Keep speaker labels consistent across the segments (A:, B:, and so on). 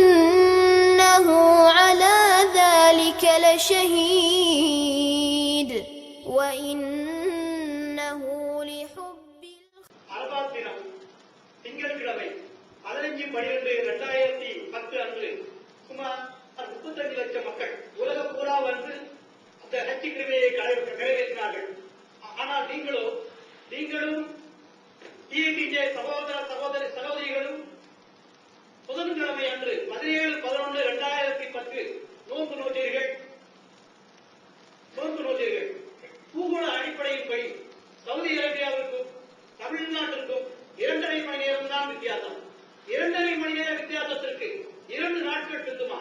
A: وإنه على ذلك لشهيد وإنه لحب
B: Arafat தினம் திங்கட்கிழமை பதினஞ்சு பனிரெண்டு இரண்டாயிரத்தி பத்து அன்று சுமார் முப்பத்தஞ்சு லட்சம் மக்கள் உலகம் பூரா வந்து அந்த ஹஜ்ஜி கிருமையை நிறைவேற்றினார்கள் ஆனால் நீங்களோ நீங்களும் டிஎன்டிஜே சகோதர சகோதரி சகோதரிகளும் புதன்கிழமை அன்று பதினேழு பதினொன்று இரண்டாயிரத்தி பத்து நோன்பு நோட்டீர்கள். நோன்பு நோட்டீர்கள். பூகோள அடிப்படையின்படி சவுதி அரேபியாவிற்கும் தமிழ்நாட்டிற்கும் இரண்டரை மணி நேரம் தான் வித்தியாசம். இரண்டரை மணி நேர வித்தியாசத்திற்கு இரண்டு நாட்கள் இருக்குமா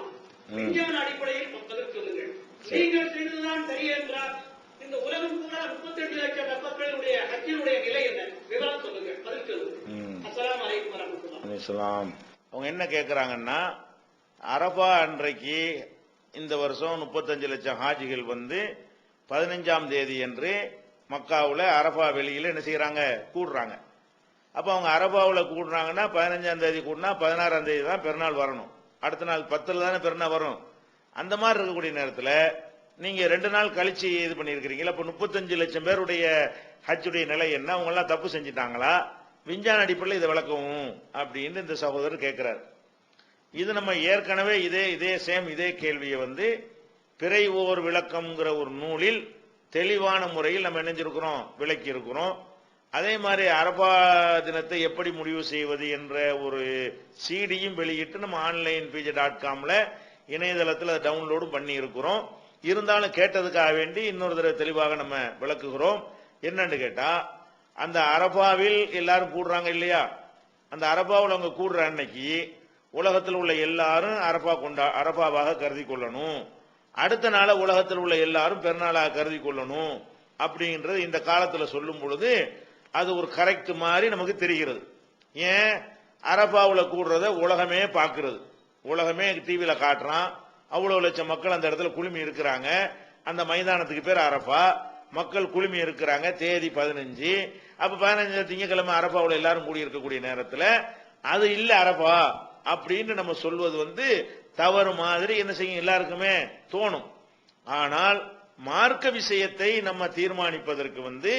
B: விஞ்ஞான அடிப்படையில் பதில் சொல்லுங்கள். நீங்கள் செய்ததுதான் சரி என்றால் இந்த உலகம் பூரா முப்பத்தெட்டு லட்சம் மக்களுடைய ஹஜ்ஜினுடைய நிலை என்ன? விவரம் சொல்லுங்கள். பதில் சொல்லுங்கள்.
C: ம்.
B: அஸ்ஸலாமு அலைக்கும் வரமத்துல்லாஹ்
C: அலிஸ்லாம் அவங்க என்ன கேட்குறாங்கன்னா அரபா அன்றைக்கு இந்த வருஷம் முப்பத்தஞ்சு லட்சம் ஹாஜிகள் வந்து பதினஞ்சாம் தேதி என்று மக்காவில் அரபா வெளியில் என்ன செய்கிறாங்க கூடுறாங்க. அப்போ அவங்க அரபாவில் கூடுறாங்கன்னா பதினஞ்சாம் தேதி கூடினா பதினாறாம் தேதி தான் பெருநாள் வரணும். அடுத்த நாள் பத்தில் தானே பெருநாள் வரும். அந்த மாதிரி இருக்கக்கூடிய நேரத்தில் நீங்கள் ரெண்டு நாள் கழிச்சு இது பண்ணியிருக்கிறீங்களா இப்போ முப்பத்தஞ்சு லட்சம் பேருடைய ஹஜ்ஜுடைய நிலை என்ன? அவங்கெல்லாம் தப்பு செஞ்சிட்டாங்களா? விஞ்ஞான அடிப்படையில் இதை விளக்கவும் அப்படின்னு இந்த சகோதரர் கேட்கிறார் இது நம்ம ஏற்கனவே இதே இதே சேம் இதே கேள்வியை வந்து பிறை ஓர் விளக்கம்ங்கிற ஒரு நூலில் தெளிவான முறையில் நம்ம இணைஞ்சிருக்கிறோம் விளக்கி இருக்கிறோம் அதே மாதிரி அரபா தினத்தை எப்படி முடிவு செய்வது என்ற ஒரு சீடியும் வெளியிட்டு நம்ம ஆன்லைன் பிஜே டாட் காம்ல இணையதளத்தில் அதை டவுன்லோடு பண்ணி இருக்கிறோம் இருந்தாலும் கேட்டதுக்காக வேண்டி இன்னொரு தடவை தெளிவாக நம்ம விளக்குகிறோம். என்னன்னு கேட்டால் அந்த அரபாவில் எல்லாரும் கூடுறாங்க இல்லையா? அந்த அரபாவில் அவங்க கூடுற அன்னைக்கு உலகத்தில் உள்ள எல்லாரும் அரபா கொண்டா அரபாவாக கருதி கொள்ளணும். அடுத்த நாளை உலகத்தில் உள்ள எல்லாரும் பெருநாளாக கருதி கொள்ளணும் அப்படின்றது இந்த காலத்தில் சொல்லும் பொழுது அது ஒரு கரெக்ட் மாதிரி நமக்கு தெரிகிறது. ஏன்? அரபாவில் கூடுறத உலகமே பார்க்கிறது. உலகமே டிவியில் காட்டுறான். அவ்வளோ லட்சம் மக்கள் அந்த இடத்துல குழுமி இருக்கிறாங்க. அந்த மைதானத்துக்கு பேர் அரபா. மக்கள் குழுமி இருக்கிறாங்க தேதி பதினஞ்சு. அப்ப பதினஞ்சு திங்கக்கிழமை அரபாவில் எல்லாரும் கூடி இருக்கக்கூடிய நேரத்தில் அது இல்ல அரபா அப்படின்னு நம்ம சொல்வது வந்து தவறு மாதிரி என்ன செய்யும்? எல்லாருக்குமே தோணும். ஆனால் மார்க்க விஷயத்தை நம்ம தீர்மானிப்பதற்கு வந்து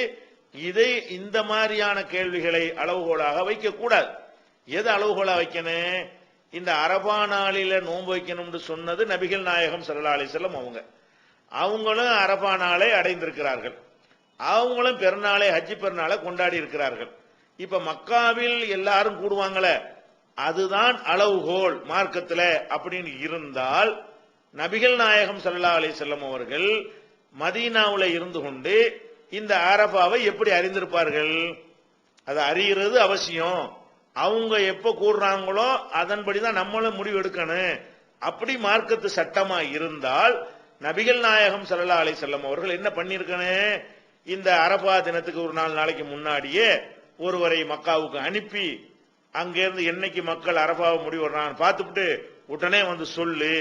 C: இதை இந்த மாதிரியான கேள்விகளை அளவுகோலாக வைக்க கூடாது. எது அளவுகோலா வைக்கணும்? இந்த அரபா நாளில நோன்பு வைக்கணும்னு சொன்னது நபிகள் நாயகம் ஸல்லல்லாஹு செல்லம் அவங்க. அவங்களும் அரபா நாளை அடைந்திருக்கிறார்கள். அவங்களும் பெருநாளை ஹஜ்ஜி பெருநாளை கொண்டாடி இருக்கிறார்கள். இப்ப மக்காவில் எல்லாரும் கூடுவாங்களே அதுதான் அளவுகோல் மார்க்கத்துல அப்படின்னு இருந்தால் நபிகள் நாயகம் சல்லா அலி செல்லம் அவர்கள் மதீனாவில் இருந்து கொண்டு இந்த அரபாவை எப்படி அறிந்திருப்பார்கள்? அதை அறிகிறது அவசியம். அவங்க எப்ப கூடுறாங்களோ அதன்படி தான் நம்மளும் முடிவு எடுக்கணும். அப்படி மார்க்கத்து சட்டமா இருந்தால் நபிகள் நாயகம் சல்லா அலைஹி செல்லம் அவர்கள் என்ன பண்ணிருக்கனே? இந்த அரபா தினத்துக்கு ஒரு நாலு நாளைக்கு முன்னாடியே ஒருவரை மக்காவுக்கு அனுப்பி அங்கிருந்து என்னைக்கு மக்கள் அரபாவை முடிவுறான்னு பார்த்துட்டு உடனே வந்து சொல்லு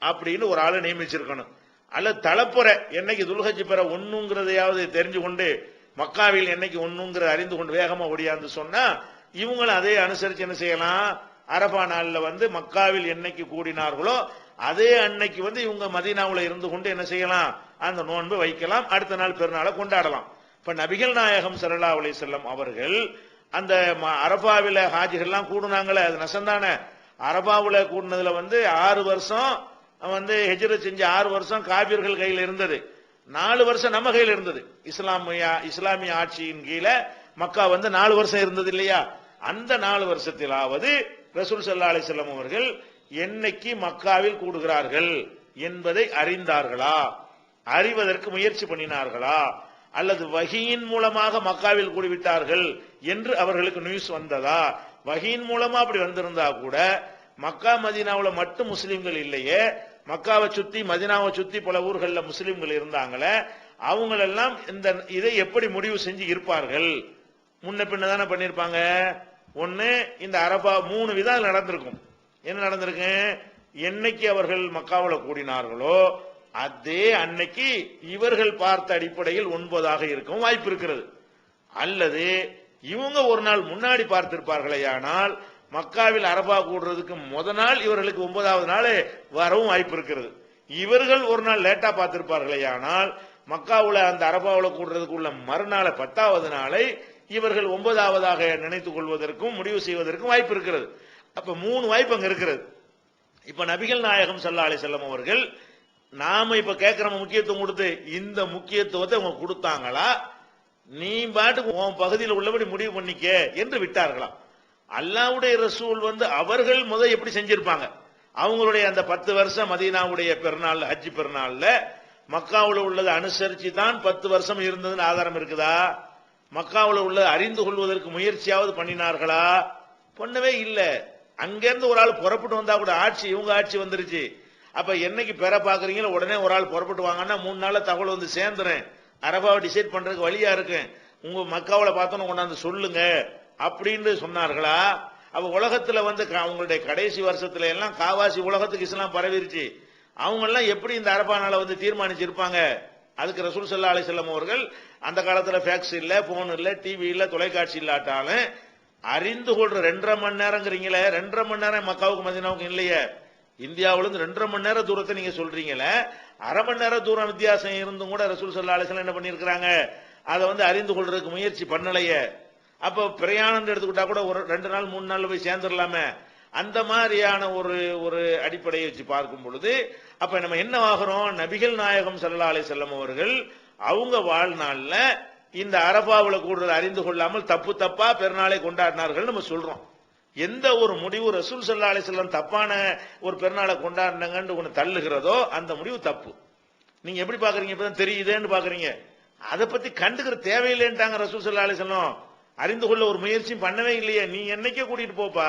C: அப்படின்னு ஒரு ஆளை நியமிச்சிருக்கணும். அல்ல தலைப்புற என்னைக்கு துல்கஜி பெற ஒண்ணுங்கிறதையாவது தெரிஞ்சு கொண்டு மக்காவில் என்னைக்கு ஒண்ணுங்கிறத அறிந்து கொண்டு வேகமா ஓடியாந்து சொன்னா இவங்களும் அதே அனுசரிச்சு என்ன செய்யலாம்? அரபா நாளில் வந்து மக்காவில் என்னைக்கு கூடினார்களோ அதே அன்னைக்கு வந்து இவங்க மதீனாவுல இருந்து கொண்டு என்ன செய்யலாம்? அந்த நோன்பு வைக்கலாம். அடுத்த நாள் பெருநாளை கொண்டாடலாம். இப்ப நபிகள் நாயகம் சரலா அலி செல்லம் அவர்கள் அந்த ம- அரபாவில ஹாஜிகள்லாம் கூடுனாங்களே அது நசந்தானே? அரபாவுல கூடுனதுல வந்து ஆறு வருஷம் வந்து ஹெஜ்ரத் செஞ்சு ஆறு வருஷம் காபியர்கள் கையில் இருந்தது. நாலு வருஷம் நம்ம கையில் இருந்தது. இஸ்லாமிய இஸ்லாமிய ஆட்சியின் கீழே மக்கா வந்து நாலு வருஷம் இருந்தது இல்லையா? அந்த நாலு வருஷத்திலாவது ரசூல் சல்லா அலைஹி அவர்கள் என்னைக்கு மக்காவில் கூடுகிறார்கள் என்பதை அறிந்தார்களா? அறிவதற்கு முயற்சி பண்ணினார்களா? அல்லது வகியின் மூலமாக மக்காவில் கூடிவிட்டார்கள் என்று அவர்களுக்கு நியூஸ் வந்ததா? வகையின் மூலமா அப்படி வந்திருந்தா கூட மக்கா மதினாவில் மட்டும் முஸ்லிம்கள் இல்லையே மக்காவை சுத்தி மதீனாவை சுத்தி பல ஊர்களில் முஸ்லிம்கள் இருந்தாங்களே அவங்களெல்லாம் இந்த இதை எப்படி முடிவு செஞ்சு இருப்பார்கள்? முன்ன பின்ன தானே பண்ணிருப்பாங்க? ஒண்ணு இந்த அரபா மூணு விதம் நடந்திருக்கும். என்ன நடந்திருக்கு? என்னைக்கு அவர்கள் மக்காவில் கூடினார்களோ அதே அன்னைக்கு இவர்கள் பார்த்த அடிப்படையில் ஒன்பதாக இருக்கும் வாய்ப்பு இருக்கிறது. அல்லது இவங்க ஒரு நாள் முன்னாடி பார்த்திருப்பார்களே ஆனால் மக்காவில் அரபா கூடுறதுக்கு முத நாள் இவர்களுக்கு ஒன்பதாவது நாள் வரவும் வாய்ப்பு இருக்கிறது. இவர்கள் ஒரு நாள் லேட்டா பார்த்திருப்பார்களே ஆனால் மக்காவுல அந்த அரபாவில் கூடுறதுக்கு உள்ள மறுநாள் பத்தாவது நாளை இவர்கள் ஒன்பதாவதாக நினைத்துக் கொள்வதற்கும் முடிவு செய்வதற்கும் வாய்ப்பு இருக்கிறது. அப்ப மூணு வாய்ப்பு அங்க இருக்கிறது. இப்ப நபிகள் நாயகம் ஸல்லல்லாஹு அலைஹி செல்லம் அவர்கள் நாம இப்ப கேட்கிற முக்கியத்துவம் கொடுத்து இந்த முக்கியத்துவத்தை அவங்க கொடுத்தாங்களா? நீ பாட்டுக்கு உன் பகுதியில் உள்ளபடி முடிவு பண்ணிக்க என்று விட்டார்களாம். அல்லாவுடைய ரசூல் வந்து அவர்கள் முதல் எப்படி செஞ்சிருப்பாங்க? அவங்களுடைய அந்த பத்து வருஷம் மதீனாவுடைய பெருநாள் ஹஜ்ஜி பெருநாள்ல மக்காவில் உள்ளதை அனுசரிச்சு தான் பத்து வருஷம் இருந்ததுன்னு ஆதாரம் இருக்குதா? மக்காவில் உள்ளதை அறிந்து கொள்வதற்கு முயற்சியாவது பண்ணினார்களா? பண்ணவே இல்லை. அங்கிருந்து ஒரு ஆள் புறப்பட்டு வந்தா கூட ஆட்சி இவங்க ஆட்சி வந்துருச்சு. அப்ப என்னைக்கு பெற பாக்குறீங்களோ உடனே ஒரு ஆள் புறப்பட்டு வாங்கன்னா மூணு நாள்ல தகவல் வந்து சேர்ந்துறேன் அரபாவை டிசைட் பண்றதுக்கு வழியா இருக்கு. உங்க மக்காவில் பார்த்தோன்னு கொண்டாந்து சொல்லுங்க அப்படின்னு சொன்னார்களா? அப்ப உலகத்துல வந்து க- அவங்களுடைய கடைசி வருஷத்துல எல்லாம் காவாசி உலகத்துக்கு இஸ்லாம் பரவிருச்சு. அவங்க எல்லாம் எப்படி இந்த அரபானால வந்து தீர்மானிச்சிருப்பாங்க? அதுக்கு ரசூல் சல்லா அலிசல்லம் அவர்கள் அந்த காலத்துல ஃபேக்ஸ் இல்ல போன் இல்ல டிவி இல்ல தொலைக்காட்சி இல்லாட்டாலும் அறிந்து கொள்ற ரெண்டரை மணி நேரங்கிறீங்களே ரெண்டரை மணி நேரம் மக்காவுக்கு மதினாவுக்கு இல்லையே. இந்தியாவிலிருந்து ரெண்டரை மணி நேரம் தூரத்தை நீங்க சொல்றீங்களே அரை மணி நேரம் தூரம் வித்தியாசம் இருந்தும் கூட ரசூல் சல்லா அலிஸ்லாம் என்ன பண்ணியிருக்கிறாங்க? அதை வந்து அறிந்து கொள்றதுக்கு முயற்சி பண்ணலையே. அப்ப பிரயாணம் எடுத்துக்கிட்டா கூட ஒரு ரெண்டு நாள் மூணு நாள் போய் சேர்ந்துடலாமே அந்த மாதிரியான ஒரு ஒரு அடிப்படையை வச்சு பார்க்கும் பொழுது அப்ப நம்ம என்ன ஆகிறோம் நபிகள் நாயகம் ஸல்லல்லாஹு அலைஹி செல்லம் அவர்கள் அவங்க வாழ்நாள்ல இந்த அரபாவில் கூடுறது அறிந்து கொள்ளாமல் தப்பு தப்பா பெருநாளை கொண்டாடினார்கள் நம்ம சொல்றோம். எந்த ஒரு முடிவு ரசூல் சல்லா அலைஹி தப்பான ஒரு பெருநாளை கொண்டாடினாங்கன்னு ஒன்று தள்ளுகிறதோ அந்த முடிவு தப்பு. நீங்க எப்படி பாக்குறீங்க? இப்பதான் தெரியுதேன்னு பாக்குறீங்க. அதை பத்தி கண்டுக்கிற தேவையில்லைன்ட்டாங்க ரசூல் சல்லா அலைஹி அறிந்து கொள்ள ஒரு முயற்சியும் பண்ணவே இல்லையே. நீ என்னைக்கே கூட்டிட்டு போப்பா.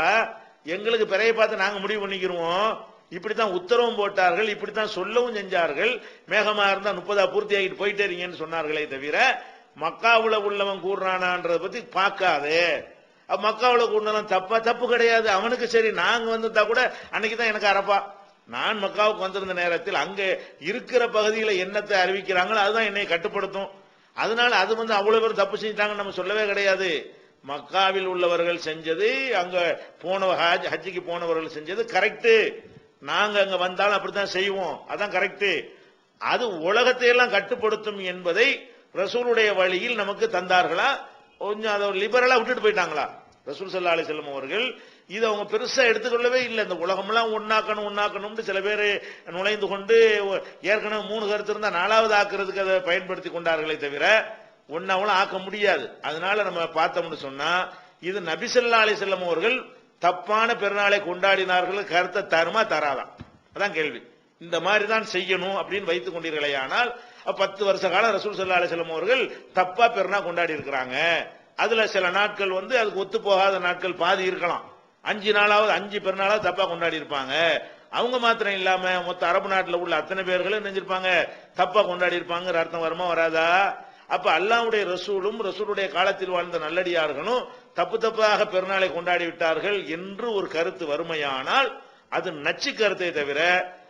C: எங்களுக்கு பிறைய பார்த்து நாங்க முடிவு பண்ணிக்கிறோம் இப்படித்தான் உத்தரவும் போட்டார்கள். இப்படித்தான் சொல்லவும் செஞ்சார்கள். மேகமா இருந்தா முப்பதா பூர்த்தி ஆகிட்டு போயிட்டே இருங்கன்னு சொன்னார்களே தவிர மக்காவுல உள்ளவன் கூடுறானான்றத பத்தி பார்க்காதே. மக்காவுல கூடலாம் தப்பா தப்பு கிடையாது. அவனுக்கு சரி நாங்க வந்துட்டா கூட அன்னைக்கு தான் எனக்கு அரப்பா நான் மக்காவுக்கு வந்திருந்த நேரத்தில் அங்க இருக்கிற பகுதியில என்னத்தை அறிவிக்கிறாங்களோ அதுதான் என்னை கட்டுப்படுத்தும். அதனால அது வந்து அவ்வளவு பேர் தப்பு செஞ்சிட்டாங்கன்னு நம்ம சொல்லவே கிடையாது. மக்காவில் உள்ளவர்கள் செஞ்சது அங்க போன ஹஜ் ஹஜ்ஜிக்கு போனவர்கள் செஞ்சது கரெக்டு நாங்க அங்க வந்தாலும் அப்படித்தான் செய்வோம். அதான் கரெக்டு அது உலகத்தையெல்லாம் கட்டுப்படுத்தும் என்பதை ரசூலுடைய வழியில் நமக்கு தந்தார்களா? கொஞ்சம் அதை லிபரலா விட்டுட்டு போயிட்டாங்களா? ரசூல் சல்லா அலி செல்லம் அவர்கள் இதை அவங்க பெருசா எடுத்துக்கொள்ளவே இல்லை. இந்த உலகம்லாம் ஒன்னாக்கணும் ஒன்னாக்கணும்னு சில பேர் நுழைந்து கொண்டு ஏற்கனவே மூணு கருத்து இருந்தா நாலாவது ஆக்குறதுக்கு அதை பயன்படுத்தி கொண்டார்களே தவிர ஒன்னாவெல்லாம் ஆக்க முடியாது. அதனால நம்ம பார்த்தோம்னு சொன்னா இது நபிசல்லா அலி செல்லம் அவர்கள் தப்பான பெருநாளை கொண்டாடினார்கள் கருத்தை தருமா தராதான் அதான் கேள்வி. இந்த மாதிரி தான் செய்யணும் அப்படின்னு வைத்துக் கொண்டீர்களே ஆனால் பத்து வருஷ காலம் ரசூல் சல்லா அலிசல்லம் அவர்கள் தப்பா பெருனா கொண்டாடி இருக்கிறாங்க. அதுல சில நாட்கள் வந்து அதுக்கு ஒத்து போகாத நாட்கள் பாதி இருக்கலாம். அஞ்சு நாளாவது அஞ்சு பெருநாளாவது தப்பா கொண்டாடி இருப்பாங்க. அவங்க மாத்திரம் இல்லாம மொத்த அரபு நாட்டில் உள்ள அத்தனை பேர்களும் நினைஞ்சிருப்பாங்க தப்பா கொண்டாடி இருப்பாங்கிற அர்த்தம் வருமா வராதா? அப்ப அல்லாவுடைய ரசூலும் ரசூலுடைய காலத்தில் வாழ்ந்த நல்லடியார்களும் தப்பு தப்பாக பெருநாளை கொண்டாடி விட்டார்கள் என்று ஒரு கருத்து வறுமையானால் அது நச்சு கருத்தை தவிர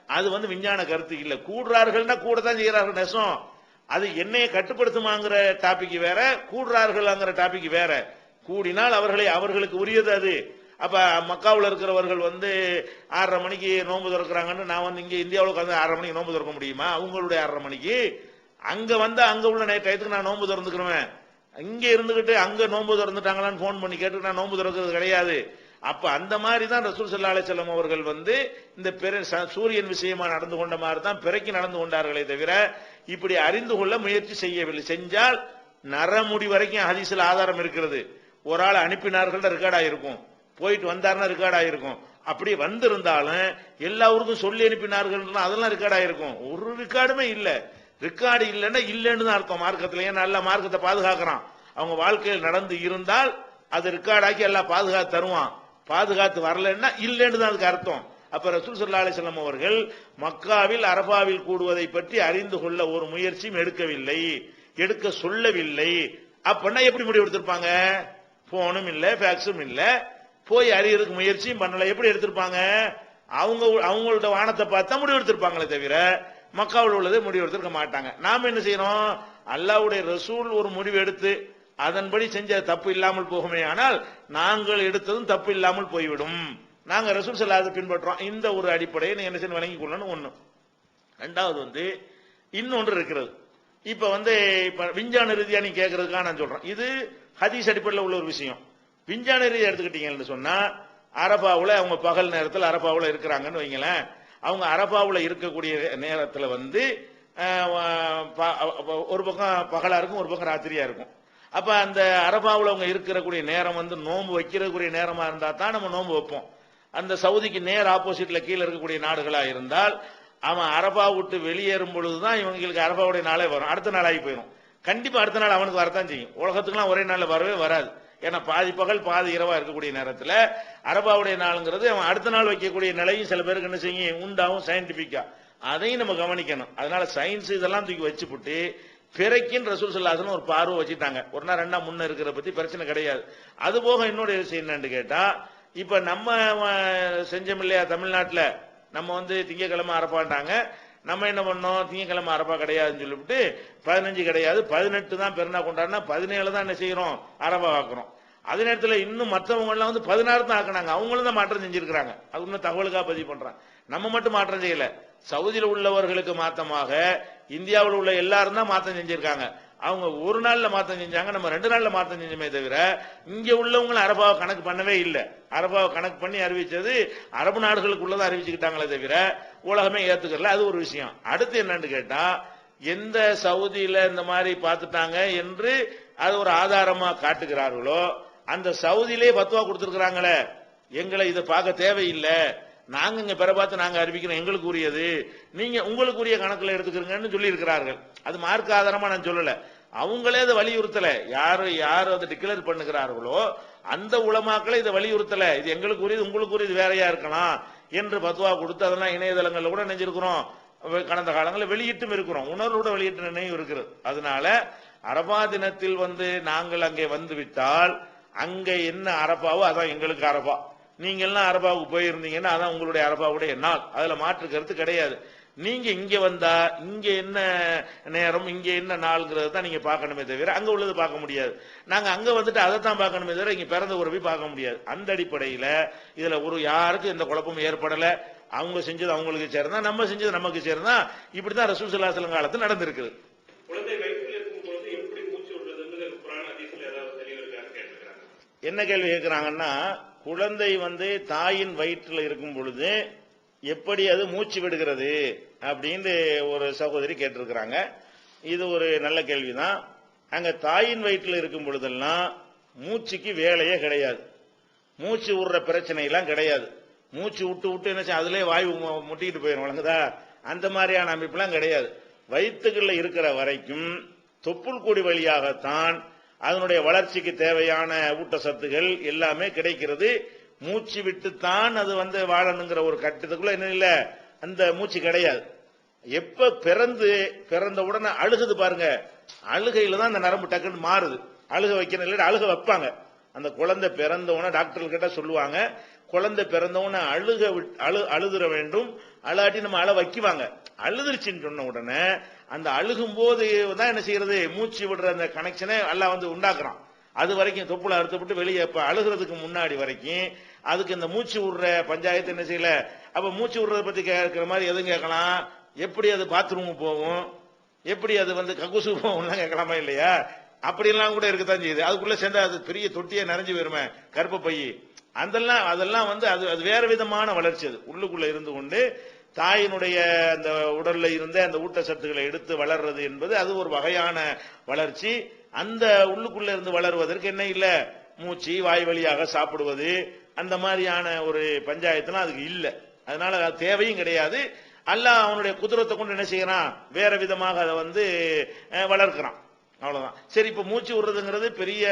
C: அது வந்து விஞ்ஞான கருத்து இல்ல. கூடுறார்கள்னா கூட தான் செய்கிறார்கள் நெசம். அது என்னையை கட்டுப்படுத்துமாங்கிற டாபிக் வேற கூடுறார்கள்ங்கிற டாபிக் வேற. கூடினால் அவர்களை அவர்களுக்கு உரியது அது. அப்ப மக்காவில் இருக்கிறவர்கள் வந்து ஆறரை மணிக்கு நோன்பு திறக்கிறாங்கன்னு நான் வந்து இங்கே இந்தியாவில் உட்காந்து ஆறரை மணிக்கு நோன்பு திறக்க முடியுமா? அவங்களுடைய ஆறரை மணிக்கு. அங்க வந்து அங்க உள்ள நே- டயத்துக்கு நான் நோன்பு திறந்துக்கிறேன் இங்க இருந்துகிட்டு அங்க நோன்பு திறந்துட்டாங்களான்னு போன் பண்ணி கேட்டு நான் நோன்பு திறக்கிறது கிடையாது. அப்ப அந்த மாதிரி தான் ரசூல் சல்லா அலிசல்லம் அவர்கள் வந்து இந்த பிற ச- சூரியன் விஷயமா நடந்து கொண்ட மாதிரி தான் பிறக்கி நடந்து கொண்டார்களே தவிர இப்படி அறிந்து கொள்ள முயற்சி செய்யவில்லை. செஞ்சால் நரமுடி வரைக்கும் ஹதீஸ்ல ஆதாரம் இருக்கிறது. ஒரு ஆள் அனுப்பினார்கள் ரெக்கார்ட் ஆயிருக்கும். போயிட்டு வந்தாருன்னா ரெக்கார்ட் ஆயிருக்கும். அப்படி வந்திருந்தாலும் எல்லா ஊருக்கும் சொல்லி அனுப்பினார்கள் அதெல்லாம் ரெக்கார்ட் ஆயிருக்கும். ஒரு ரெக்கார்டுமே இல்லை. ரெக்கார்டு இல்லைன்னா இல்லைன்னு தான் அர்த்தம். மார்க்கத்தில் ஏன் நல்ல மார்க்கத்தை பாதுகாக்கிறான். அவங்க வாழ்க்கையில் நடந்து இருந்தால் அது ரெக்கார்டாக்கி எல்லாம் பாதுகாத்து தருவான். பாதுகாத்து வரலன்னா இல்லைன்னு தான் அதுக்கு அர்த்தம். அப்ப ரசூல் சல்லா அலிசல்லாம் அவர்கள் மக்காவில் அரபாவில் கூடுவதை பற்றி அறிந்து கொள்ள ஒரு முயற்சியும் எடுக்கவில்லை. எடுக்க சொல்லவில்லை. அப்படின்னா எப்படி முடிவு எடுத்திருப்பாங்க? போனும் இல்ல ஃபேக்ஸும் இல்ல. போய் அறியறதுக்கு முயற்சியும் பண்ணல. எப்படி எடுத்திருப்பாங்க? அவங்க அவங்களோட வானத்தை பார்த்தா முடிவு எடுத்திருப்பாங்களே தவிர மக்காவில் உள்ளதை முடிவு எடுத்திருக்க மாட்டாங்க. நாம என்ன செய்யறோம் அல்லாவுடைய ரசூல் ஒரு முடிவு எடுத்து அதன்படி செஞ்ச தப்பு இல்லாமல் போகுமே ஆனால் நாங்கள் எடுத்ததும் தப்பு இல்லாமல் போய்விடும். நாங்க ரசூல் செல்லாத பின்பற்றோம் இந்த ஒரு அடிப்படையை நீங்க என்ன செய்யணும் வழங்கி கொள்ளணும் ஒண்ணு. ரெண்டாவது வந்து இன்னொன்று இருக்கிறது. இப்ப வந்து இப்ப விஞ்ஞான ரீதியா நீ கேட்கறதுக்காக நான் சொல்றேன். இது ஹதீஸ் அடிப்படையில் உள்ள ஒரு விஷயம். விஞ்ஞான ரீதியா எடுத்துக்கிட்டீங்கன்னு சொன்னா அரபாவுல அவங்க பகல் நேரத்தில் அரபாவுல இருக்கிறாங்கன்னு வைங்களேன். அவங்க அரபாவுல இருக்கக்கூடிய நேரத்துல வந்து ப- ஒரு பக்கம் பகலா இருக்கும் ஒரு பக்கம் ராத்திரியா இருக்கும். அப்ப அந்த அரபாவில் அவங்க இருக்கிறக்கூடிய நேரம் வந்து நோன்பு வைக்கிறக்கூடிய நேரமா இருந்தா தான் நம்ம நோன்பு வைப்போம். அந்த சவுதிக்கு நேர் ஆப்போசிட்ல கீழே இருக்கக்கூடிய நாடுகளா இருந்தால் அவன் அரபா விட்டு வெளியேறும் பொழுதுதான் இவங்களுக்கு அரபாவுடைய நாளே வரும். அடுத்த நாள் ஆகி போயிடும் கண்டிப்பா அடுத்த நாள் அவனுக்கு வரத்தான் செய்யும். உலகத்துக்குலாம் ஒரே நாள்ல வரவே வராது. ஏன்னா பாதி பகல் பாதி இரவா இருக்கக்கூடிய நேரத்துல அரபாவுடைய நாளுங்கிறது அவன் அடுத்த நாள் வைக்கக்கூடிய நிலையும் சில பேருக்கு என்ன செய்யும்? உண்டாகும் சயின்டிபிக்கா அதையும் நம்ம கவனிக்கணும். அதனால சயின்ஸ் இதெல்லாம் தூக்கி வச்சுப்புட்டு பிறக்கின் ரசூல் சொல்லாசன் ஒரு பார்வை வச்சுட்டாங்க. ஒரு நாள் ரெண்டா முன்ன இருக்கிற பத்தி பிரச்சனை கிடையாது. அது போக இன்னொரு விஷயம் என்னன்னு கேட்டா இப்ப நம்ம செஞ்சோம் இல்லையா தமிழ்நாட்டுல? நம்ம வந்து திங்கக்கிழமை அரப்பாண்டாங்க நம்ம என்ன பண்ணோம்? திங்கக்கிழமை அரப்பா கிடையாதுன்னு சொல்லிவிட்டு பதினஞ்சு கிடையாது பதினெட்டு தான் பெருநா கொண்டாடினா பதினேழு தான் என்ன செய்யறோம்? அரப்பா ஆக்குறோம். அதே நேரத்தில் இன்னும் மற்றவங்க எல்லாம் வந்து பதினாறு தான் ஆக்குனாங்க. அவங்களும் தான் மாற்றம் செஞ்சிருக்கிறாங்க. அது இன்னும் தகவலுக்காக பதிவு பண்றாங்க. நம்ம மட்டும் மாற்றம் செய்யல. சவுதியில் உள்ளவர்களுக்கு மாத்தமாக இந்தியாவில் உள்ள எல்லாரும் தான் மாற்றம் செஞ்சிருக்காங்க. அவங்க ஒரு நாள்ல மாற்றம் செஞ்சாங்க நம்ம ரெண்டு நாள்ல மாற்றம் செஞ்சோமே தவிர இங்க உள்ளவங்களும் அரபாவை கணக்கு பண்ணவே இல்லை. அரபாவை கணக்கு பண்ணி அறிவிச்சது அரபு நாடுகளுக்குள்ளதான் அறிவிச்சுக்கிட்டாங்களே தவிர உலகமே ஏத்துக்கல அது ஒரு விஷயம். அடுத்து என்னன்னு கேட்டா எந்த சவுதியில இந்த மாதிரி பார்த்துட்டாங்க என்று அது ஒரு ஆதாரமா காட்டுகிறார்களோ அந்த சவுதியிலே பத்துவா கொடுத்துருக்கிறாங்களே. எங்களை இதை பார்க்க தேவையில்லை. நாங்க இங்க பெற பார்த்து நாங்க அறிவிக்கிறோம் எங்களுக்கு உரியது நீங்க உங்களுக்கு உரிய கணக்குல எடுத்துக்கிறீங்கன்னு சொல்லி இருக்கிறார்கள் அது மார்க் ஆதாரமா நான் சொல்லல. அவங்களே அதை வலியுறுத்தல. யாரு யாரு அதை டிக்ளேர் பண்ணுகிறார்களோ அந்த உளமாக்களை இதை வலியுறுத்தல. இது எங்களுக்கு உரியது உங்களுக்கு உரியது வேறையா இருக்கலாம் என்று பத்துவா கொடுத்து அதெல்லாம் இணையதளங்கள்ல கூட நினைஞ்சிருக்கிறோம் கடந்த காலங்களில் வெளியிட்டும் இருக்கிறோம். உணர்வோட வெளியிட்ட நினைவு இருக்கிறது அதனால அரபா தினத்தில் வந்து நாங்கள் அங்கே வந்து விட்டால் அங்கே என்ன அரபாவோ அதான் எங்களுக்கு அரபா. நீங்க எல்லாம் அரபாவுக்கு போயிருந்தீங்கன்னா அதான் உங்களுடைய அரபாவுடைய நாள். அதுல மாற்று கருத்து கிடையாது. நீங்க இங்க வந்தா இங்க என்ன நேரம் இங்க என்ன நாள்ங்கிறத தான் நீங்க பார்க்கணுமே தவிர அங்க உள்ளது பார்க்க முடியாது. நாங்க அங்க வந்துட்டு அதை தான் பார்க்கணுமே தவிர இங்க பிறந்த உறவை பார்க்க முடியாது. அந்த அடிப்படையில இதுல ஒரு யாருக்கும் எந்த குழப்பமும் ஏற்படல. அவங்க செஞ்சது அவங்களுக்கு சேர்ந்தா நம்ம செஞ்சது நமக்கு சேர்ந்தா இப்படிதான் ரசூல் சல்லாசலம் காலத்தில் நடந்திருக்குது. என்ன கேள்வி கேட்கிறாங்கன்னா குழந்தை வந்து தாயின் வயிற்றில் இருக்கும் பொழுது எப்படி அது மூச்சு விடுகிறது அப்படின்னு ஒரு சகோதரி கேட்டிருக்கிறாங்க. இது ஒரு நல்ல கேள்விதான். அங்க தாயின் வயிற்றில் இருக்கும் பொழுதெல்லாம் மூச்சுக்கு வேலையே கிடையாது. மூச்சு விடுற பிரச்சனையெல்லாம் கிடையாது. மூச்சு விட்டு விட்டு என்ன செய்யும், அதுலயே வாயு முட்டிக்கிட்டு போயிடும் வழங்குதா அந்த மாதிரியான அமைப்புலாம் கிடையாது. வயிற்றுக்குள்ள இருக்கிற வரைக்கும் தொப்புள் கொடி வழியாகத்தான் அதனுடைய வளர்ச்சிக்கு தேவையான ஊட்டச்சத்துகள் எல்லாமே கிடைக்கிறது. மூச்சு விட்டுத்தான் அது வந்து வாழணுங்கிற ஒரு கட்டத்துக்குள்ள என்ன இல்ல அந்த மூச்சு கிடையாது. எப்ப பிறந்து பிறந்த உடனே அழுகுது பாருங்க. அழுகையில தான் அந்த நரம்பு டக்குன்னு மாறுது. அழுக வைக்கணும் இல்லை அழுக வைப்பாங்க. அந்த குழந்தை பிறந்த உடனே டாக்டர்கள் கிட்ட சொல்லுவாங்க. குழந்தை பிறந்தவன அழுக விட்- அழு அழுதுற வேண்டும். அழாட்டி நம்ம அழ வைக்குவாங்க. அழுதுருச்சுன்னு சொன்ன உடனே அந்த அழுகும் போது தான் என்ன செய்யறது? மூச்சு விடுற அந்த கனெக்ஷனை எல்லாம் வந்து உண்டாக்குறான். அது வரைக்கும் தொப்புல அறுத்துப்பட்டு வெளியே இப்ப அழுகிறதுக்கு முன்னாடி வரைக்கும் அதுக்கு இந்த மூச்சு விடுற பஞ்சாயத்து என்ன செய்யல? அப்ப மூச்சு விடுறத பத்தி கேட்கிற மாதிரி எதுவும் கேட்கலாம்? எப்படி அது பாத்ரூமுக்கு போகும்? எப்படி அது வந்து கக்கூசு போகும்லாம் கேட்கலாமா இல்லையா? அப்படியெல்லாம் கூட இருக்கத்தான் செய்யுது. அதுக்குள்ள சேர்ந்தா அது பெரிய தொட்டியே நிறைஞ்சு வருமே கருப்பு பை. அதெல்லாம் அதெல்லாம் வந்து அது அது வேற விதமான வளர்ச்சி அது. உள்ளுக்குள்ள இருந்து கொண்டு தாயினுடைய அந்த உடல்ல இருந்த அந்த ஊட்டச்சத்துக்களை எடுத்து வளர்றது என்பது அது ஒரு வகையான வளர்ச்சி. அந்த உள்ளுக்குள்ள இருந்து வளருவதற்கு என்ன இல்லை? மூச்சு வாய் வழியாக சாப்பிடுவது அந்த மாதிரியான ஒரு பஞ்சாயத்துலாம் அதுக்கு இல்லை. அதனால அது தேவையும் கிடையாது. அல்ல அவனுடைய குதிரத்தை கொண்டு என்ன செய்யறான்? வேற விதமாக அதை வந்து வளர்க்கிறான். அவ்வளவுதான். சரி இப்ப மூச்சு விடுறதுங்கிறது பெரிய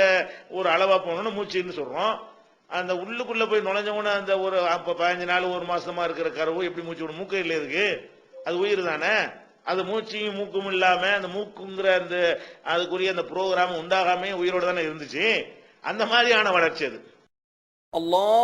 C: ஒரு அளவா போகணும்னு மூச்சுன்னு சொல்றோம். அந்த உள்ளுக்குள்ள போய் நுழைஞ்சவன அந்த ஒரு பதினஞ்சு நாள் ஒரு மாசமா இருக்கிற கருவு எப்படி மூச்சு விடும்? மூக்கு இல்லை இருக்கு அது உயிர் தானே? அது மூச்சையும் மூக்கும் இல்லாம அந்த மூக்குங்கிற அந்த அதுக்குரிய அந்த ப்ரோக்ராம் உண்டாகாம உயிரோடு தானே இருந்துச்சு. அந்த மாதிரியான வளர்ச்சி அது.
D: அல்லா